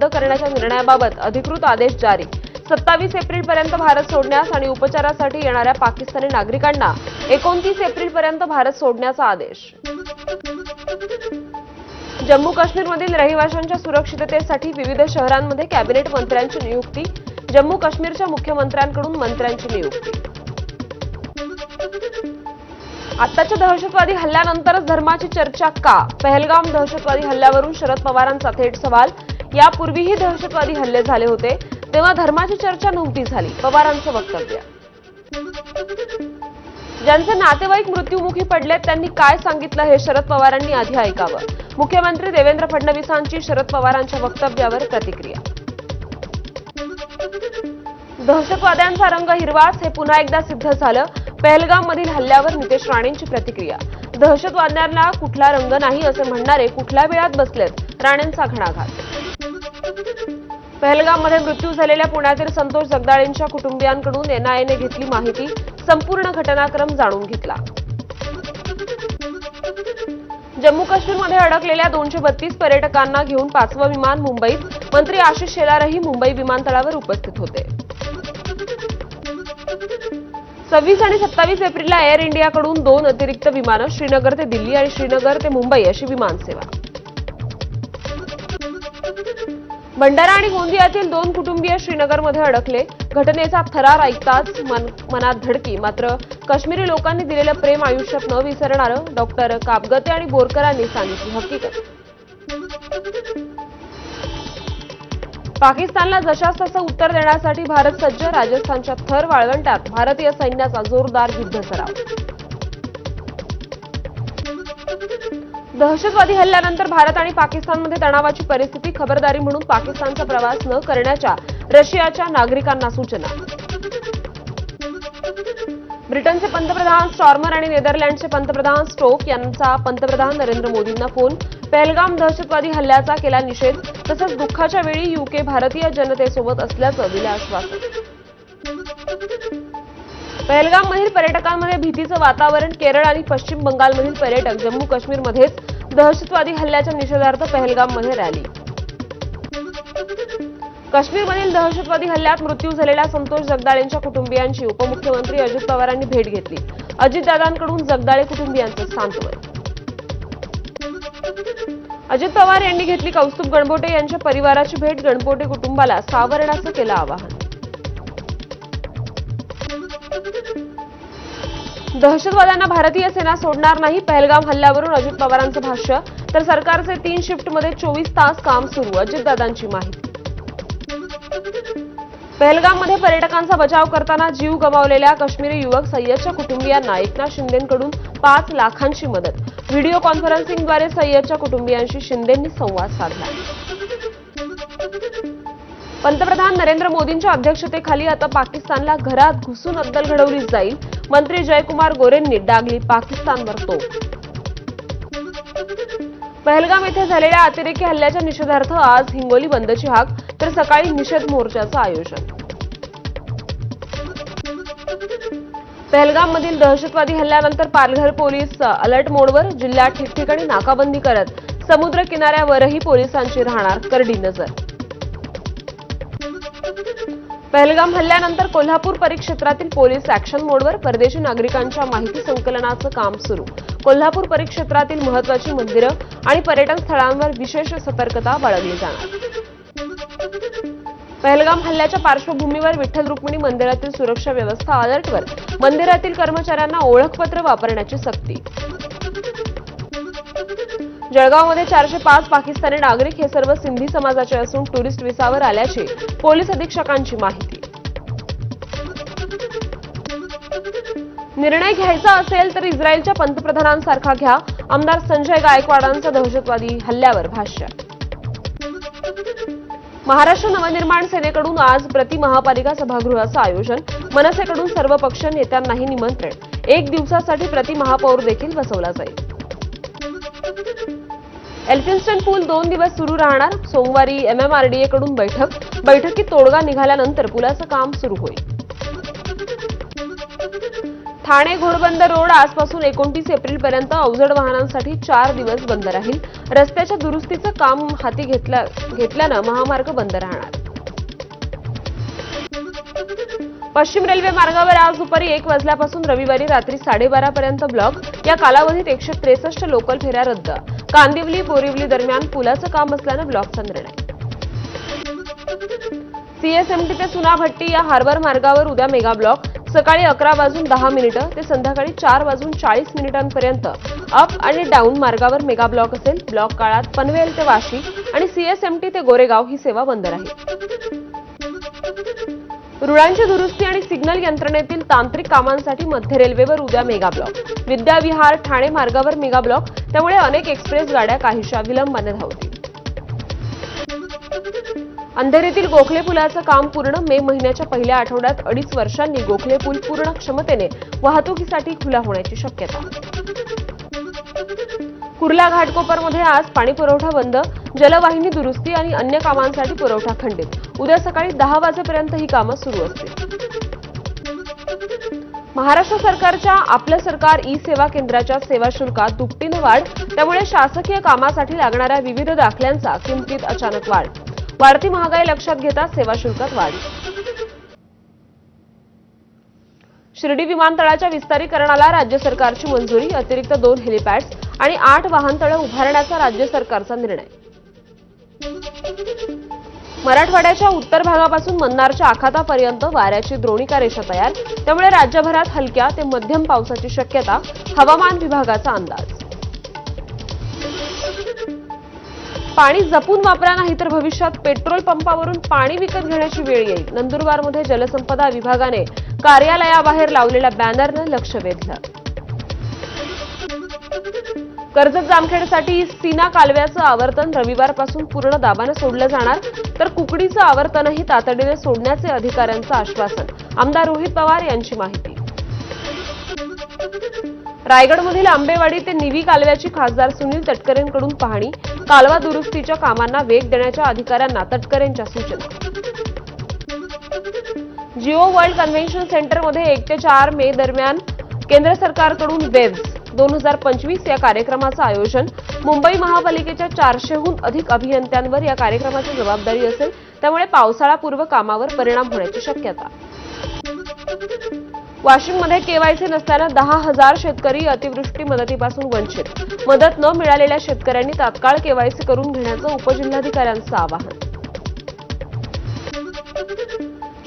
रद्द करण्याच्या निर्णयाबाबत अधिकृत आदेश जारी. सत्तावीस एप्रिलपर्यंत भारत सोडण्यास आणि उपचारासाठी येणाऱ्या पाकिस्तानी नागरिकांना एकोणतीस एप्रिलपर्यंत भारत सोडण्याचा आदेश. जम्मू काश्मीरमधील रहिवाशांच्या सुरक्षिततेसाठी विविध शहरांमध्ये कॅबिनेट मंत्र्यांची नियुक्ती जम्मू काश्मीरच्या मुख्यमंत्र्यांकडून मंत्र्यांची नियुक्ती. आताच्या दहशतवादी हल्ल्यानंतरच धर्माची चर्चा का? पहलगाम दहशतवादी हल्ल्यावरून शरद पवारांचा थेट सवाल यापूर्वीही दहशतवादी हल्ले झाले होते तेव्हा धर्माची चर्चा नव्हती झाली. पवारांचं वक्तव्य. ज्यांचे नातेवाईक मृत्युमुखी पडलेत त्यांनी काय सांगितलं हे शरद पवारांनी आधी ऐकावं. मुख्यमंत्री देवेंद्र फडणवीसांची शरद पवारांच्या वक्तव्यावर प्रतिक्रिया. दहशतवाद्यांचा रंग हिरवाच हे पुन्हा एकदा सिद्ध झालं. पहलगाममधील हल्ल्यावर नितेश राणेंची प्रतिक्रिया. दहशतवाद्यांना कुठला रंग नाही असे म्हणणारे कुठल्या वेळात बसलेत राणेंचा घणाघात. पहलगाममध्ये मृत्यू झालेल्या पुण्यातील संतोष जगदाळेंच्या कुटुंबियांकडून एनआयएने घेतली माहिती. संपूर्ण घटनाक्रम जाणून घेतला. जम्मू काश्मीरमध्ये अडकलेल्या दोनशे बत्तीस पर्यटकांना घेऊन पाचवं विमान मुंबईत. मंत्री आशिष शेलारही मुंबई विमानतळावर उपस्थित होते. सव्वीस आणि सत्तावीस एप्रिलला एअर इंडियाकडून दोन अतिरिक्त विमानं श्रीनगर ते दिल्ली आणि श्रीनगर ते मुंबई अशी विमानसेवा. भंडारा आणि गोंदियातील दोन कुटुंबीय श्रीनगरमध्ये अडकले. घटनेचा थरार ऐकताच मन मनात धडकी. मात्र काश्मीरी लोकांनी दिलेलं प्रेम आयुष्यात न विसरणारं डॉक्टर कापगते आणि बोरकरांनी सांगितली हकीकत. पाकिस्तानला जशास तसं उत्तर देण्यासाठी भारत सज्ज राजस्थानच्या थर वाळवंटात भारतीय सैन्याचा जोरदार युद्ध सराव दहशतवादी हल्ल्यानंतर भारत आणि पाकिस्तानमध्ये तणावाची परिस्थिती खबरदारी म्हणून पाकिस्तानचा प्रवास न करण्याच्या रशियाच्या नागरिकांना सूचना. ब्रिटनचे पंतप्रधान स्टॉर्मर आणि नेदरलँडचे पंतप्रधान स्टोक यांचा पंतप्रधान नरेंद्र मोदींना फोन. पहलगाम दहशतवादी हल्ल्याचा केला निषेध तसंच दुःखाच्या वेळी युके भारतीय जनतेसोबत असल्याचं दिलं आश्वासन पहलगाममधील पर्यटकांमध्ये भीतीचं वातावरण केरळ आणि पश्चिम बंगालमधील पर्यटक जम्मू काश्मीरमध्येच दहशतवादी हल्ल्याच्या निषेधार्थ पहलगाममध्ये रॅली. काश्मीरमधील दहशतवादी हल्ल्यात मृत्यू झालेल्या संतोष जगदाळेंच्या कुटुंबियांची उपमुख्यमंत्री अजित पवारांनी भेट घेतली. अजितदादांकडून जगदाळे कुटुंबियांचं सांत्वन अजित पवार यांनी घेतली कौस्तुभ गणबोटे यांच्या परिवाराची भेट गणबोटे कुटुंबाला सावरण्याचं केलं आवाहन. दहशतवाद्यांना भारतीय सेना सोडणार नाही. पहलगाम हल्ल्यावरून अजित पवारांचं भाष्य. तर सरकारचे तीन शिफ्टमध्ये चोवीस तास काम सुरू. अजितदादांची माहिती. पहलगाममध्ये पर्यटकांचा बचाव करताना जीव गमावलेल्या काश्मीरी युवक सय्यदच्या कुटुंबियांना एकनाथ शिंदेकडून पाच लाखांची मदत. व्हिडिओ कॉन्फरन्सिंगद्वारे सय्यदच्या कुटुंबियांशी शिंदेंनी संवाद साधला. पंतप्रधान नरेंद्र मोदींच्या अध्यक्षतेखाली आता पाकिस्तानला घरात घुसून अद्दल घडवली जाईल. मंत्री जयकुमार गोरेंनी डागली पाकिस्तानवर तो पहलगाम येथे झालेल्या अतिरेकी हल्ल्याच्या निषेधार्थ आज हिंगोली बंदची हाक तर सकाळी निषेध मोर्चाचं आयोजन. पहलगाममधील दहशतवादी हल्ल्यानंतर पालघर पोलीस अलर्ट मोडवर जिल्ह्यात ठिकठिकाणी नाकाबंदी करत समुद्र किनाऱ्यावरही पोलिसांची राहणार करडी नजर. पहलगाम हल्ल्यानंतर कोल्हापूर परिक्षेत्रातील पोलीस अॅक्शन मोडवर परदेशी नागरिकांच्या माहिती संकलनाचं काम सुरू. कोल्हापूर परिक्षेत्रातील महत्वाची मंदिरं आणि पर्यटन स्थळांवर विशेष सतर्कता बाळगली जाणार. पहलगाम हल्ल्याच्या पार्श्वभूमीवर विठ्ठल रुक्मिणी मंदिरातील सुरक्षा व्यवस्था अलर्टवर मंदिरातील कर्मचाऱ्यांना ओळखपत्र वापरण्याची सक्ती. जळगावमध्ये चारशे पाच पाकिस्तानी नागरिक हे सर्व सिंधी समाजाचे असून टुरिस्ट विसावर आल्याची पोलीस अधीक्षकांची माहिती. निर्णय घ्यायचा असेल तर इस्रायलच्या पंतप्रधानांसारखा घ्या. आमदार संजय गायकवाडांचं दहशतवादी हल्ल्यावर भाष्य. महाराष्ट्र नवनिर्माण सेनेकडून आज प्रति महापालिका सभागृहाचं आयोजन. मनसेकडून सर्व पक्ष नेत्यांनाही निमंत्रण. एक दिवसासाठी प्रति महापौर देखील बसवला जाईल. एल्फिन्स्टन पूल दोन दिवस सुरू राहणार. सोमवारी एमएमआरडीए कडून बैठक. बैठकीत तोडगा निघाल्यानंतर पुलाचं काम सुरू होईल. ठाणे घोडबंदर रोड आजपासून एकोणतीस एप्रिलपर्यंत अवजड वाहनांसाठी चार दिवस बंद राहील. रस्त्याच्या दुरुस्तीचं काम हाती घेतल्या घेतल्यानं महामार्ग बंद राहणार. पश्चिम रेल्वे मार्गावर आज दुपारी एक वाजल्यापासून रविवारी रात्री साडेबारापर्यंत ब्लॉक. या कालावधीत एकशे त्रेसष्ट लोकल फेऱ्या रद्द. कांदिवली बोरिवली दरम्यान पुलाचं काम असल्यानं ब्लॉकचा निर्णय. सीएसएमटी ते सुनाभट्टी या हार्बर मार्गावर उद्या मेगा ब्लॉक. सकाळी अकरा वाजून दहा मिनिटं ते संध्याकाळी चार वाजून चाळीस मिनिटांपर्यंत अप आणि डाऊन मार्गावर मेगा ब्लॉक असेल. ब्लॉक काळात पनवेल ते वाशी आणि सीएसएमटी ते गोरेगाव ही सेवा बंद राहील. रुळांची दुरुस्ती आणि सिग्नल यंत्रणेतील तांत्रिक कामांसाठी मध्य रेल्वेवर उद्या मेगा ब्लॉक. विद्याविहार ठाणे मार्गावर मेगा ब्लॉक. त्यामुळे अनेक एक्सप्रेस गाड्या काहीशा विलंबाने धावतील. अंधेरीतील गोखले पुलाचं काम पूर्ण मे महिन्याच्या पहिल्या आठवड्यात अडीच वर्षांनी गोखले पूल पूर्ण क्षमतेने वाहतुकीसाठी खुला होण्याची शक्यता. कुर्ला घाटकोपरमध्ये आज पाणी पुरवठा बंद जलवाहिनी दुरुस्ती आणि अन्य कामांसाठी पुरवठा खंडित. उद्या सकाळी दहा वाजेपर्यंत ही कामं सुरू असतील. महाराष्ट्र सरकारच्या आपलं सरकार ई सेवा केंद्राच्या सेवा शुल्कात दुपटीनं वाढ त्यामुळे शासकीय कामासाठी लागणाऱ्या विविध दाखल्यांचा किमतीत अचानक वाढ. वाढती महागाई लक्षात घेता सेवा शुल्कात वाढ. शिर्डी विमानतळाच्या विस्तारीकरणाला राज्य सरकारची मंजुरी अतिरिक्त दोन हेलिपॅड्स आणि आठ वाहनतळं उभारण्याचा राज्य सरकारचा निर्णय. मराठवाड्याच्या उत्तर भागापासून मन्नारच्या आखातापर्यंत वाऱ्याची द्रोणिका रेषा तयार त्यामुळे राज्यभरात हलक्या ते मध्यम पावसाची शक्यता हवामान विभागाचा अंदाज. पाणी जपून वापरा नाही तर भविष्यात पेट्रोल पंपावरून पाणी विकत घेण्याची वेळ येईल. नंदुरबारमध्ये जलसंपदा विभागाने कार्यालयाबाहेर लावलेल्या बॅनरनं लक्ष वेधलं. कर्जत जामखेडसाठी सीना कालव्याचं आवर्तन रविवारपासून पूर्ण दाबानं सोडलं जाणार तर कुकडीचं आवर्तनही तातडीने सोडण्याचे अधिकाऱ्यांचं आश्वासन. आमदार रोहित पवार यांची माहिती. रायगडमधील आंबेवाडी ते निवी कालव्याची खासदार सुनील तटकरेंकडून पाहणी. कालवा दुरुस्तीच्या कामांना वेग देण्याच्या अधिकाऱ्यांना तटकरेंच्या सूचना. जिओ वर्ल्ड कन्व्हेन्शन सेंटरमध्ये एक ते चार मे दरम्यान केंद्र सरकारकडून वेब्स दोन हजार पंचवीस या कार्यक्रमाचं आयोजन. मुंबई महापालिकेच्या चारशेहून अधिक अभियंत्यांवर या कार्यक्रमाची जबाबदारी असेल त्यामुळे पावसाळापूर्व कामावर परिणाम होण्याची शक्यता. वाशिममध्ये केवायसी नसल्यानं दहा हजार शेतकरी अतिवृष्टी मदतीपासून वंचित. मदत न मिळालेल्या शेतकऱ्यांनी तात्काळ केवायसी करून घेण्याचं उपजिल्हाधिकाऱ्यांचं आवाहन.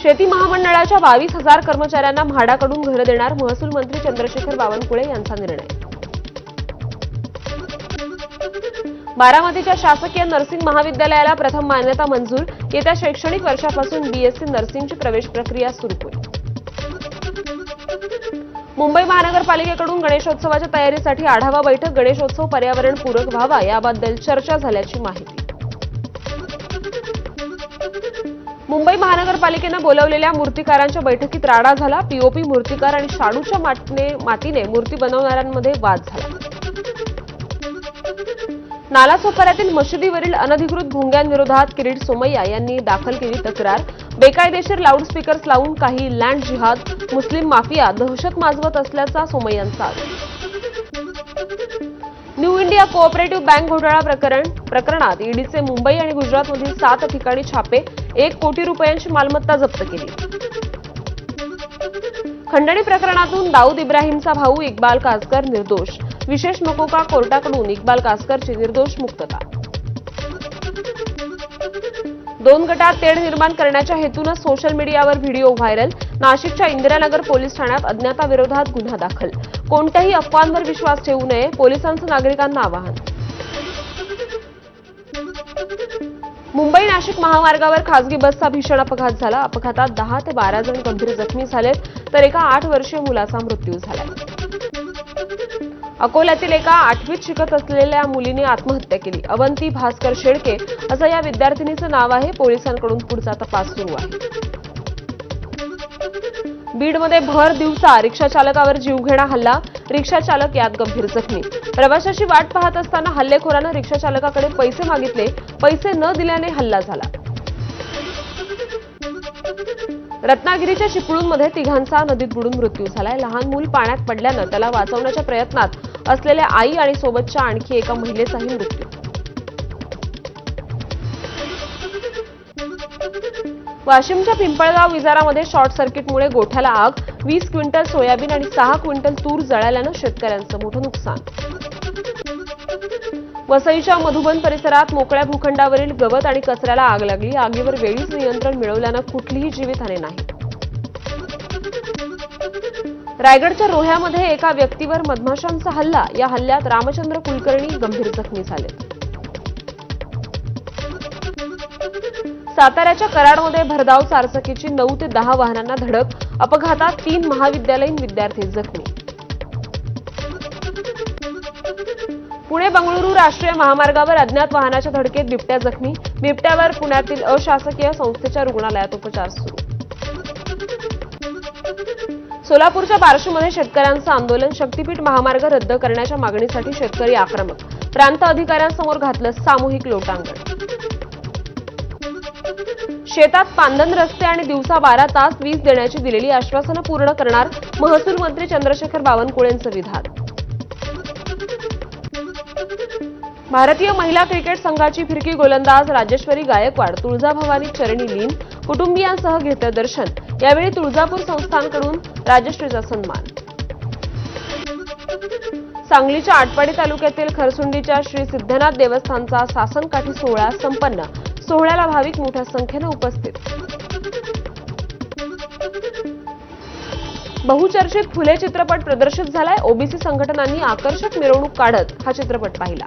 शेती महामंडळाच्या बावीस हजार कर्मचाऱ्यांना म्हाडाकडून घरं देणार महसूल मंत्री चंद्रशेखर बावनकुळे यांचा निर्णय. बारामतीच्या शासकीय नर्सिंग महाविद्यालयाला प्रथम मान्यता मंजूर. येत्या शैक्षणिक वर्षापासून बीएससी नर्सिंगची प्रवेश प्रक्रिया सुरू होईल. मुंबई महानगरपालिकेकडून गणेशोत्सवाच्या तयारीसाठी आढावा बैठक गणेशोत्सव पर्यावरणपूरक व्हावा याबद्दल चर्चा झाल्याची माहिती. मुंबई महानगरपालिकेनं बोलवलेल्या मूर्तिकारांच्या बैठकीत राडा झाला. पीओपी मूर्तिकार आणि शाडूच्या मातीने मातीने मूर्ती बनवणाऱ्यांमध्ये वाद झाला. नालासोपाऱ्यातील मशिदीवरील अनधिकृत भोंग्यांविरोधात किरीट सोमय्या यांनी दाखल केली तक्रार. बेकायदेशीर लाऊडस्पीकर्स लावून काही लँड जिहाद मुस्लिम माफिया दहशत माजवत असल्याचा सोमय्यांचा आरोप. न्यू इंडिया कोऑपरेटिव्ह बँक घोटाळा प्रकरण प्रकरणात ईडीचे मुंबई आणि गुजरातमधील सात ठिकाणी छापे एक कोटी रुपयांची मालमत्ता जप्त केली. खंडणी प्रकरणातून दाऊद इब्राहिमचा भाऊ इक्बाल कासकर निर्दोष. विशेष मकोका कोर्टाकडून इक्बाल कासकरची निर्दोष मुक्तता? दोन गटात तेढ निर्माण करण्याच्या हेतूनं सोशल मीडियावर व्हिडिओ व्हायरल. नाशिकच्या इंदिरानगर पोलीस ठाण्यात अज्ञाताविरोधात गुन्हा दाखल. कोणत्याही अफवांवर विश्वास ठेवू नये पोलिसांचं नागरिकांना आवाहन. मुंबई नाशिक महामार्गावर खासगी बसचा भीषण अपघात झाला. अपघातात दहा ते बारा जण गंभीर जखमी झालेत तर एका आठ वर्षीय मुलाचा मृत्यू झाला अकोल्यातील एका आठवीत शिकत असलेल्या मुलीने आत्महत्या केली. अवंती भास्कर शेळके असं या विद्यार्थिनीचं नाव आहे. पोलिसांकडून पुढचा तपास सुरू आहे. बीडमध्ये भर दिवसा रिक्षा चालकावर जीवघेणा हल्ला. रिक्षा चालक यात गंभीर जखमी. प्रवाशाची वाट पाहत असताना हल्लेखोरानं रिक्षा चालकाकडे पैसे मागितले. पैसे न दिल्याने हल्ला झाला. रत्नागिरीच्या चिपळूणमध्ये तिघांचा नदीत बुडून मृत्यू झालाय. लहान मूल पाण्यात पडल्यानं त्याला वाचवण्याच्या प्रयत्नात असलेल्या आई आणि सोबतच्या आणखी एका महिलेचाही मृत्यू. वाशिमच्या पिंपळगाव विजारामध्ये शॉर्ट सर्किटमुळे गोठ्याला आग वीस क्विंटल सोयाबीन आणि सहा क्विंटल तूर जळाल्यानं शेतकऱ्यांचं मोठं नुकसान. वसईच्या मधुबन परिसरात मोकळ्या भूखंडावरील गवत आणि कचऱ्याला आग लागली. आगीवर वेळीच नियंत्रण मिळवल्यानं कुठलीही जीवितहानी नाही. रायगडच्या रोह्यामध्ये एका व्यक्तीवर मधमाशांचा हल्ला. या हल्ल्यात रामचंद्र कुलकर्णी गंभीर जखमी झाले. साताऱ्याच्या कराडमध्ये भरधाव चारचाकीची नऊ ते दहा वाहनांना धडक. अपघातात तीन महाविद्यालयीन विद्यार्थी जखमी. पुणे बंगळुरू राष्ट्रीय महामार्गावर अज्ञात वाहनाच्या धडकेत बिबट्या जखमी. बिबट्यावर पुण्यातील अशासकीय संस्थेच्या रुग्णालयात उपचार सुरू. सोलापूरच्या बार्शीमध्ये शेतकऱ्यांचं आंदोलन शक्तीपीठ महामार्ग रद्द करण्याच्या मागणीसाठी शेतकरी आक्रमक. प्रांत अधिकाऱ्यांसमोर घातलं सामूहिक लोटांगण. शेतात पांदन रस्ते आणि दिवसा बारा तास वीज देण्याची दिलेली आश्वासनं पूर्ण करणार महसूल मंत्री चंद्रशेखर बावनकुळेंचं विधान. भारतीय महिला क्रिकेट संघाची फिरकी गोलंदाज राजेश्वरी गायकवाड तुळजाभवानी चरणी लीन कुटुंबियांसह घेतं दर्शन. यावेळी तुळजापूर संस्थानकडून राजश्रीचा सन्मान. सांगलीच्या आटपाडी तालुक्यातील खरसुंडीच्या श्री सिद्धनाथ देवस्थानचा सासनकाठी सोहळा संपन्न. सोहळ्याला भाविक मोठ्या संख्येनं उपस्थित. बहुचर्चित फुले चित्रपट प्रदर्शित झालाय. ओबीसी संघटनांनी आकर्षक मिरवणूक काढत हा चित्रपट पाहिला.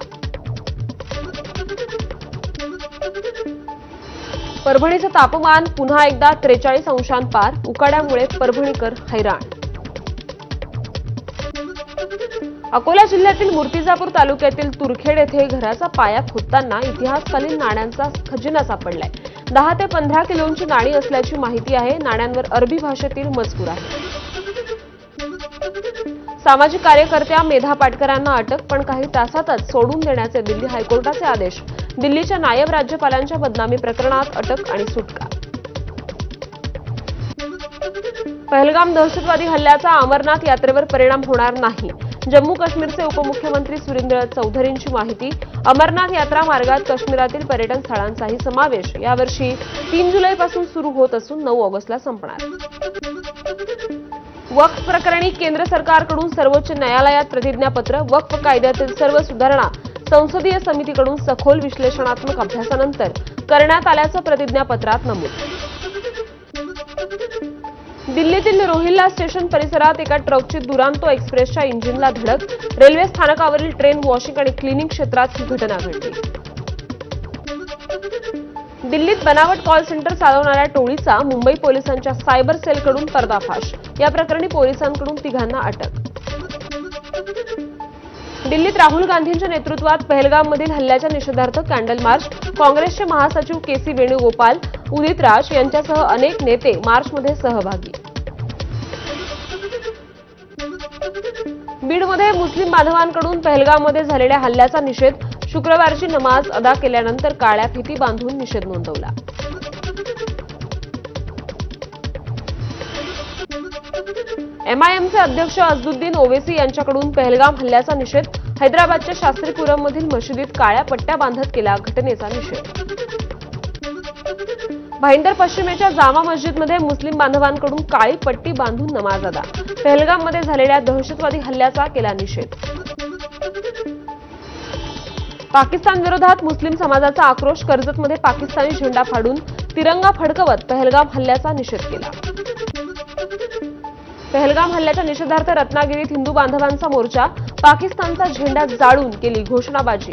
परभणीचं तापमान पुन्हा एकदा त्रेचाळीस अंशांपार उकाड्यामुळे परभणीकर हैराण. अकोला जिल्ह्यातील मूर्तिजापूर तालुक्यातील तुरखेड येथे घराचा पाया खोदताना इतिहासकालीन नाण्यांचा खजिना सापडलाय. दहा ते पंधरा किलोची नाणी असल्याची माहिती आहे. नाण्यांवर अरबी भाषेतील मजकूर आहे. सामाजिक कार्यकर्त्या मेधा पाटकरांना अटक पण काही तासातच सोडून देण्याचे दिल्ली हायकोर्टाचे आदेश. दिल्लीच्या नायब राज्यपालांच्या बदनामी प्रकरणात अटक आणि सुटका. पहलगाम दहशतवादी हल्ल्याचा अमरनाथ यात्रेवर परिणाम होणार नाही. जम्मू काश्मीरचे उपमुख्यमंत्री सुरेंद्र चौधरींची माहिती अमरनाथ यात्रा मार्गात काश्मीरातील पर्यटन स्थळांचाही समावेश. यावर्षी तीन जुलैपासून सुरू होत असून नऊ ऑगस्टला संपणार. वक्फ प्रकरणी केंद्र सरकारकडून सर्वोच्च न्यायालयात प्रतिज्ञापत्र वक्फ कायद्यातील सर्व सुधारणा संसदीय समितीकडून सखोल विश्लेषणात्मक अभ्यासानंतर करण्यात आल्याचं प्रतिज्ञापत्रात नमूद. दिल्लीतील रोहिल्ला स्टेशन परिसरात एका ट्रकची दुरांतो एक्सप्रेसच्या इंजिनला धडक रेल्वे स्थानकावरील ट्रेन वॉशिंग आणि क्लिनिंग क्षेत्रात ही घटना घडली. दिल्लीत बनावट कॉल सेंटर चालवणाऱ्या टोळीचा मुंबई पोलिसांच्या सायबर सेलकडून पर्दाफाश. या प्रकरणी पोलिसांकडून तिघांना अटक. दिल्लीत राहुल गांधींच्या नेतृत्वात पहलगाममधील हल्ल्याच्या निषेधार्थ कॅन्डल मार्च काँग्रेसचे महासचिव के सी वेणुगोपाल उदित राज यांच्यासह अनेक नेते मार्चमध्ये सहभागी. बीडमध्ये मुस्लिम बांधवांकडून पहलगाममध्ये झालेल्या हल्ल्याचा निषेध शुक्रवारची नमाज अदा केल्यानंतर काळ्या फिती बांधून निषेध नोंदवला. एमआयएमचे अध्यक्ष अजदुद्दीन ओवेसी यांच्याकडून पहलगाम हल्ल्याचा निषेध हैदराबादच्या शास्त्रीपुरममधील मशिदीत काळ्या पट्ट्या बांधत केला घटनेचा निषेध. भाईंदर पश्चिमेच्या जामा मस्जिदमध्ये मुस्लिम बांधवांकडून काळी पट्टी बांधून नमाज अदा पहलगाममध्ये झालेल्या दहशतवादी हल्ल्याचा केला निषेध. पाकिस्तान विरोधात मुस्लिम समाजाचा आक्रोश कर्जतमध्ये पाकिस्तानी झेंडा फाडून तिरंगा फडकवत पहलगाम हल्ल्याचा निषेध केला. पहलगाम हल्ल्याच्या निषेधार्थ रत्नागिरीत हिंदू बांधवांचा मोर्चा पाकिस्तानचा झेंडा जाळून केली घोषणाबाजी.